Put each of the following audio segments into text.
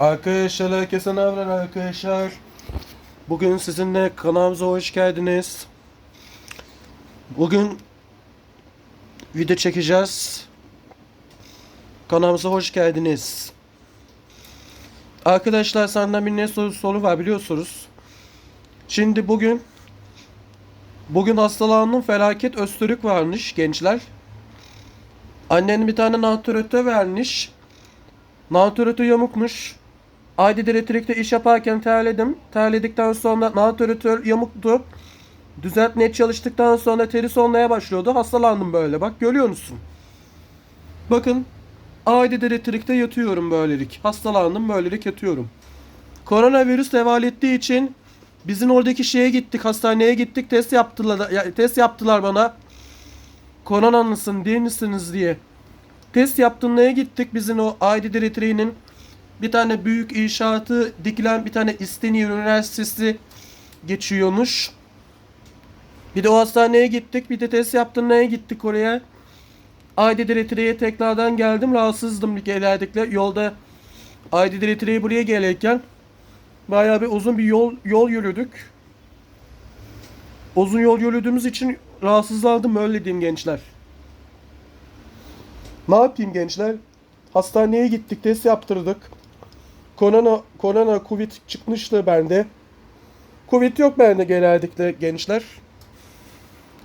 Arkadaşlar herkese ne haber arkadaşlar? Bugün sizinle kanalımıza hoş geldiniz. Bugün video çekeceğiz. Kanalımıza hoş geldiniz. Arkadaşlar senden bir ne soru, soru var biliyorsunuz. Şimdi bugün bugün hastalandım felaket östürük varmış gençler. Annenin bir tane natüratör vermiş. Natüratör yamukmuş. Aydid Elektrik'te iş yaparken terledim. Terledikten sonra natüratör yamuktu. Düzeltmeye çalıştıktan sonra teri solmaya başlıyordu. Hastalandım böyle bak görüyor musun? Bakın Aydid Elektrik'te yatıyorum böylelik. Hastalandım böylelik yatıyorum. Koronavirüs deval ettiği için bizim oradaki şeye gittik hastaneye gittik test yaptılar ya, test yaptılar bana. Koronalısın değil misiniz diye. Test yaptırmaya gittik bizim o Aydid Elektrik'in bir tane büyük inşaatı dikilen bir tane İstinye Üniversitesi geçiyormuş. Bir de o hastaneye gittik. Bir de test yaptırmaya gittik oraya. Aydid Elektrik'e tekrardan geldim. Rahatsızdım bir geldikle. Yolda Aydid Elektrik'e buraya gelirken bayağı bir uzun bir yol yol yürüdük. Uzun yol yürüdüğümüz için rahatsızlandım öyle diyeyim gençler. Ne yapayım gençler? Hastaneye gittik, test yaptırdık. Korona, korona, Covid çıkmıştı bende. Covid yok bende genellikle gençler.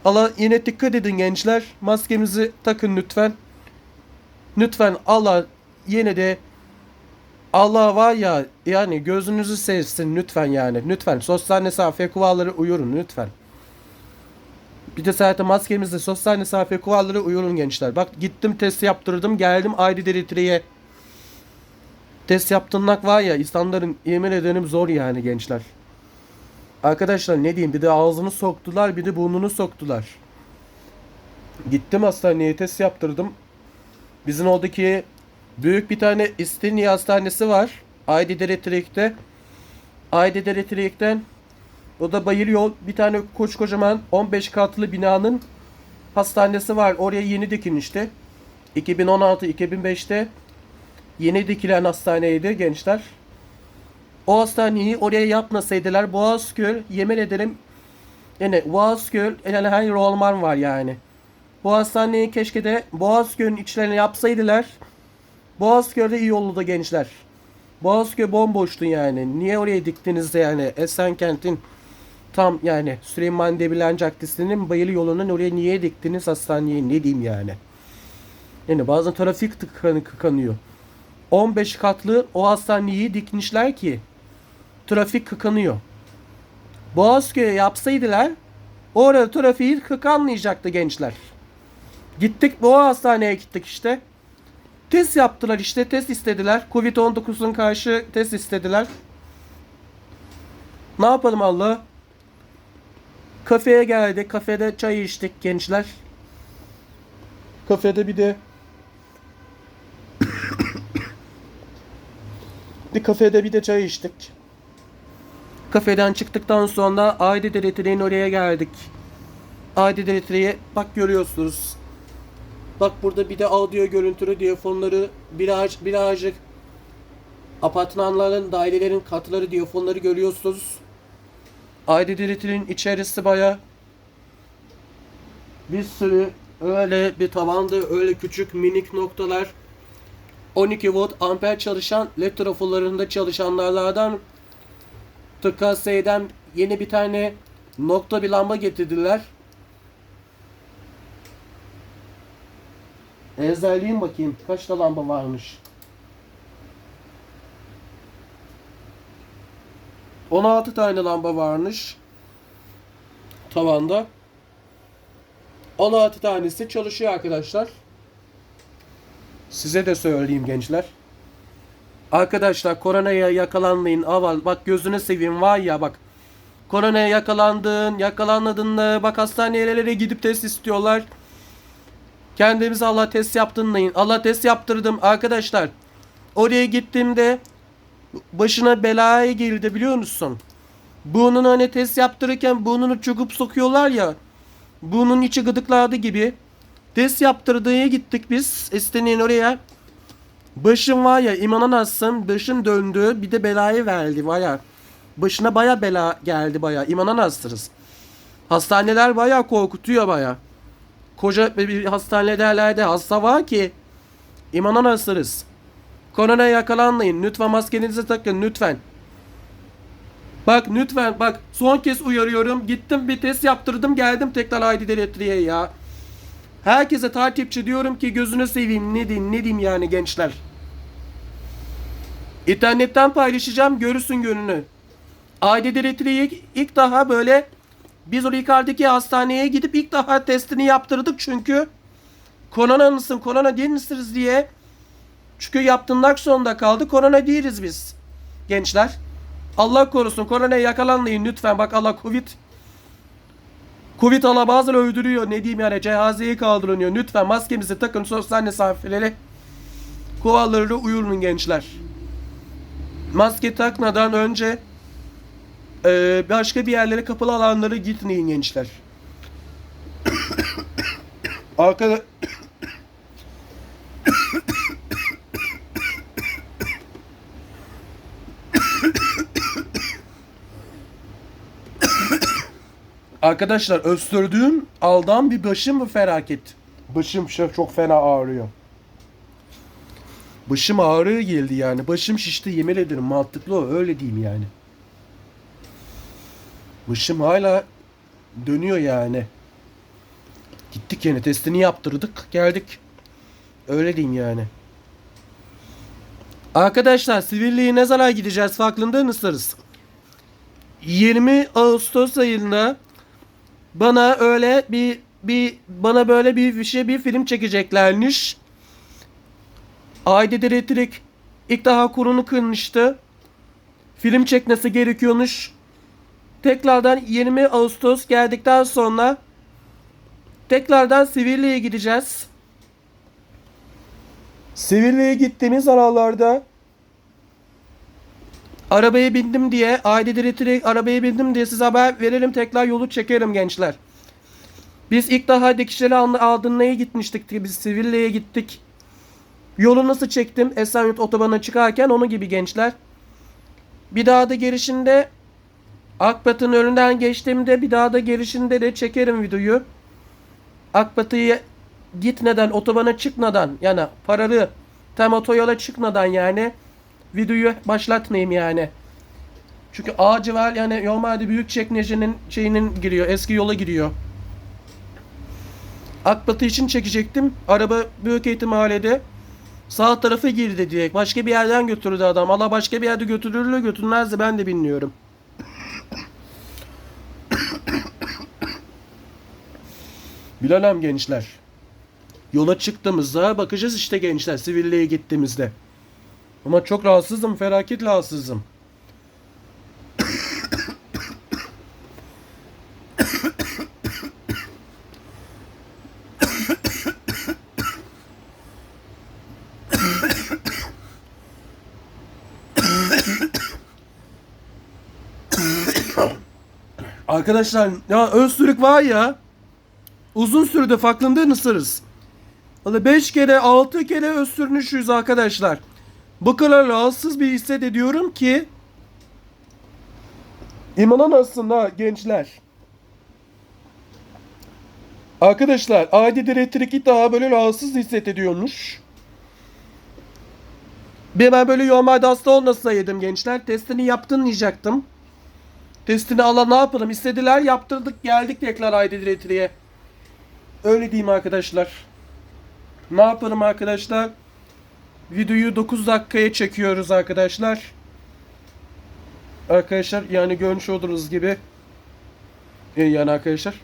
Allah yine dikkat edin gençler. Maskemizi takın lütfen. Lütfen Allah yine de Allah var ya yani gözünüzü sevsin lütfen yani. Lütfen sosyal mesafe kuralları uyurun lütfen. Bir de zaten maskemizde sosyal mesafe kuralları uyurun gençler. Bak gittim test yaptırdım geldim ayrı deritriye. Test yaptırmak var ya insanların yemin ederim zor yani gençler. Arkadaşlar ne diyeyim bir de ağzını soktular bir de burnunu soktular. Gittim hastaneye test yaptırdım. Bizim oradaki büyük bir tane İstinye hastanesi var. Aydid Elektrik'te. Aydid Elektrik'ten o da bayır yol bir tane koç kocaman 15 katlı binanın hastanesi var. Oraya yeni dikilmişti. 2016-2005'te yeni dikilen hastaneydi gençler. O hastaneyi oraya yapmasaydılar Boğazköy yemin ederim yani Boğazköy yani her Rolman var yani. Bu hastaneyi keşke de Boğazköy'ün içlerine yapsaydılar. Boğazköy'de iyi olurdu gençler. Boğazköy bomboştu yani. Niye oraya diktiniz de yani Esenkent'in tam yani Süleyman Demirel Caddesi'nin bayılı yolunun oraya niye diktiniz hastaneye ne diyeyim yani. Yani bazen trafik tıkanı tıkanıyor. 15 katlı o hastaneyi dikmişler ki trafik tıkanıyor. Boğazköy'e yapsaydılar orada trafiği tıkanmayacaktı gençler. Gittik bu hastaneye gittik işte. Test yaptılar işte test istediler. Covid-19'un karşı test istediler. Ne yapalım Allah? Kafeye geldik. Kafede çay içtik gençler. Kafede bir de bir kafede bir de çay içtik. Kafeden çıktıktan sonra Aydid Elektriğin oraya geldik. Aydid Elektriğe bak görüyorsunuz. Bak burada bir de audio görüntülü diyafonları biraz birazcık apartmanların, dairelerin katları diyafonları görüyorsunuz. Aydid Elektriğin içerisi baya bir sürü öyle bir tavanda öyle küçük minik noktalar 12 volt amper çalışan led trafolarında çalışanlardan TKS'den yeni bir tane nokta bir lamba getirdiler. Ezberleyeyim bakayım kaç da lamba varmış. 16 tane lamba varmış. Tavanda. 16 tanesi çalışıyor arkadaşlar. Size de söyleyeyim gençler. Arkadaşlar koronaya yakalanmayın. Aval bak gözüne seveyim var ya bak. Koronaya yakalandın, yakalanmadın mı? Bak hastanelere gidip test istiyorlar. Kendimize Allah test yaptırmayın. Allah test yaptırdım arkadaşlar. Oraya gittiğimde başına belaya girdi biliyor musun? Burnunu hani test yaptırırken burnunu çukup sokuyorlar ya. Burnun içi gıdıklardı gibi. Test yaptırdığı gittik biz. Estenin oraya. Başım var ya inanamazsın başım döndü bir de belayı verdi var ya. Başına baya bela geldi baya inanamazsınız. Hastaneler baya korkutuyor baya. Koca bir hastanelerde hasta var ki inanamazsınız. Korona yakalanmayın. Lütfen maskenizi takın lütfen. Bak lütfen bak son kez uyarıyorum. Gittim bir test yaptırdım geldim tekrar ID Deletriye ya. Herkese takipçi diyorum ki gözünü seveyim ne diyeyim ne diyeyim yani gençler. İnternetten paylaşacağım görürsün gönlünü. ID Deletriye'yi ilk daha böyle biz o hastaneye gidip ilk daha testini yaptırdık çünkü korona mısın korona değil misiniz diye. Çünkü yaptırmak zorunda kaldı. Korona değiliz biz. Gençler. Allah korusun koronaya yakalanmayın lütfen. Bak Allah Covid. Covid Allah bazen öldürüyor. Ne diyeyim yani cehazeyi kaldırınıyor. Lütfen maskemizi takın sosyal mesafeleri. Kurallarına uyulun gençler. Maske takmadan önce eee, başka bir yerlere kapalı alanlara gitmeyin gençler. Arkada Arkadaşlar östürdüğüm aldan bir başım mı felaket? Başım şu çok fena ağrıyor. Başım ağrıyor geldi yani. Başım şişti yemin ederim mantıklı o öyle diyeyim yani. Başım hala dönüyor yani. Gittik yine testini yaptırdık geldik. Öyle diyeyim yani. Arkadaşlar Sivirli'ye ne zaman gideceğiz farkında mısınız? 20 Ağustos ayında bana öyle bir bir bana böyle bir şey bir film çekeceklermiş. Aile elektrik ilk daha kurunu kırmıştı. Film çekmesi gerekiyormuş. Tekrardan 20 Ağustos geldikten sonra tekrardan Sivirli'ye gideceğiz. Sivirli'ye gittiğimiz aralarda Arabaya bindim diye, aile direktörü arabaya bindim diye size haber verelim tekrar yolu çekerim gençler. Biz ilk daha dikişleri al- aldırmaya gitmiştik. Biz Siville'ye gittik. Yolu nasıl çektim Esenyurt otobana çıkarken onun gibi gençler. Bir daha da girişinde Akbat'ın önünden geçtiğimde bir daha da girişinde de çekerim videoyu. Akbat'ı gitmeden otobana çıkmadan yani paralı tam otoyola çıkmadan yani videoyu başlatmayayım yani. Çünkü ağacı var yani normalde büyük çekmecenin şeyinin giriyor. Eski yola giriyor. Akbatı için çekecektim. Araba büyük ihtimalle sağ tarafı girdi diye. Başka bir yerden götürdü adam. Allah başka bir yerde götürür mü götürmezdi ben de bilmiyorum. Bilemem gençler. Yola çıktığımızda bakacağız işte gençler Siville'ye gittiğimizde. Ama çok rahatsızım, felaket rahatsızım. Arkadaşlar ya özsürük var ya uzun sürede farkında mısınız? Valla 5 kere 6 kere özsürmüşüz arkadaşlar. Bu kadar rahatsız bir hissediyorum ki İnanamazsın ha gençler. Arkadaşlar adi elektrik daha böyle rahatsız hissediyormuş. Bir ben böyle normalde hasta olmasaydım gençler testini yaptırmayacaktım. Testini Allah ne yapalım istediler yaptırdık geldik tekrar adi elektriğe. Öyle diyeyim arkadaşlar. Ne yapalım arkadaşlar? Videoyu 9 dakikaya çekiyoruz arkadaşlar. Arkadaşlar yani görmüş olduğunuz gibi e, yani arkadaşlar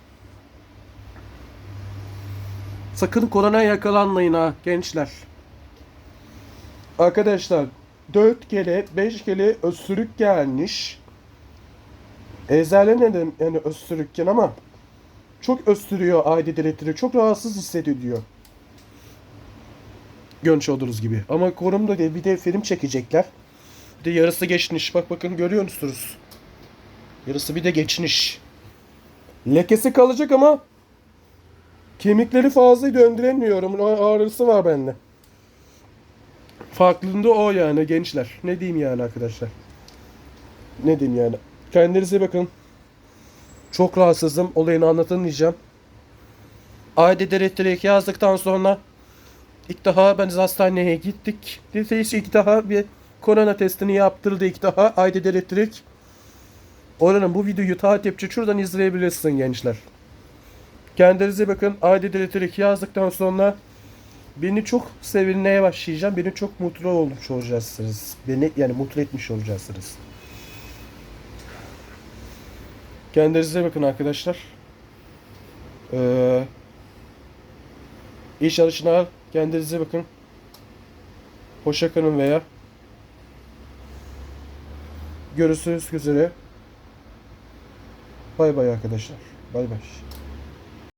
sakın korona yakalanmayın ha gençler. Arkadaşlar 4 kere 5 kere öksürük gelmiş. Ezberle neden yani öksürükken ama çok öksürüyor aile direktörü. Çok rahatsız hissediyor. Görmüş olduğunuz gibi. Ama korumda diye bir de film çekecekler. Bir de yarısı geçmiş. Bak bakın görüyor musunuz? Yarısı bir de geçmiş. Lekesi kalacak ama kemikleri fazla döndüremiyorum. Ağrısı var bende. Farklılığı o yani gençler. Ne diyeyim yani arkadaşlar. Ne diyeyim yani. Kendinize bakın. Çok rahatsızım. Olayını anlatamayacağım. Aile direktörü yazdıktan sonra ilk daha ben hastaneye gittik. Neyse ilk daha bir korona testini yaptırdı ilk daha. Aile direktörü. Oranın bu videoyu takipçi şuradan izleyebilirsin gençler. Kendinize bakın. Aile direktörü yazdıktan sonra beni çok sevilmeye başlayacağım. Beni çok mutlu olmuş olacaksınız. Beni yani mutlu etmiş olacaksınız. Kendinize bakın arkadaşlar. Ee, iyi çalışmalar. Kendinize bakın. Hoşça kalın veya görüşürüz üzere. Bay bay arkadaşlar. Bay bay.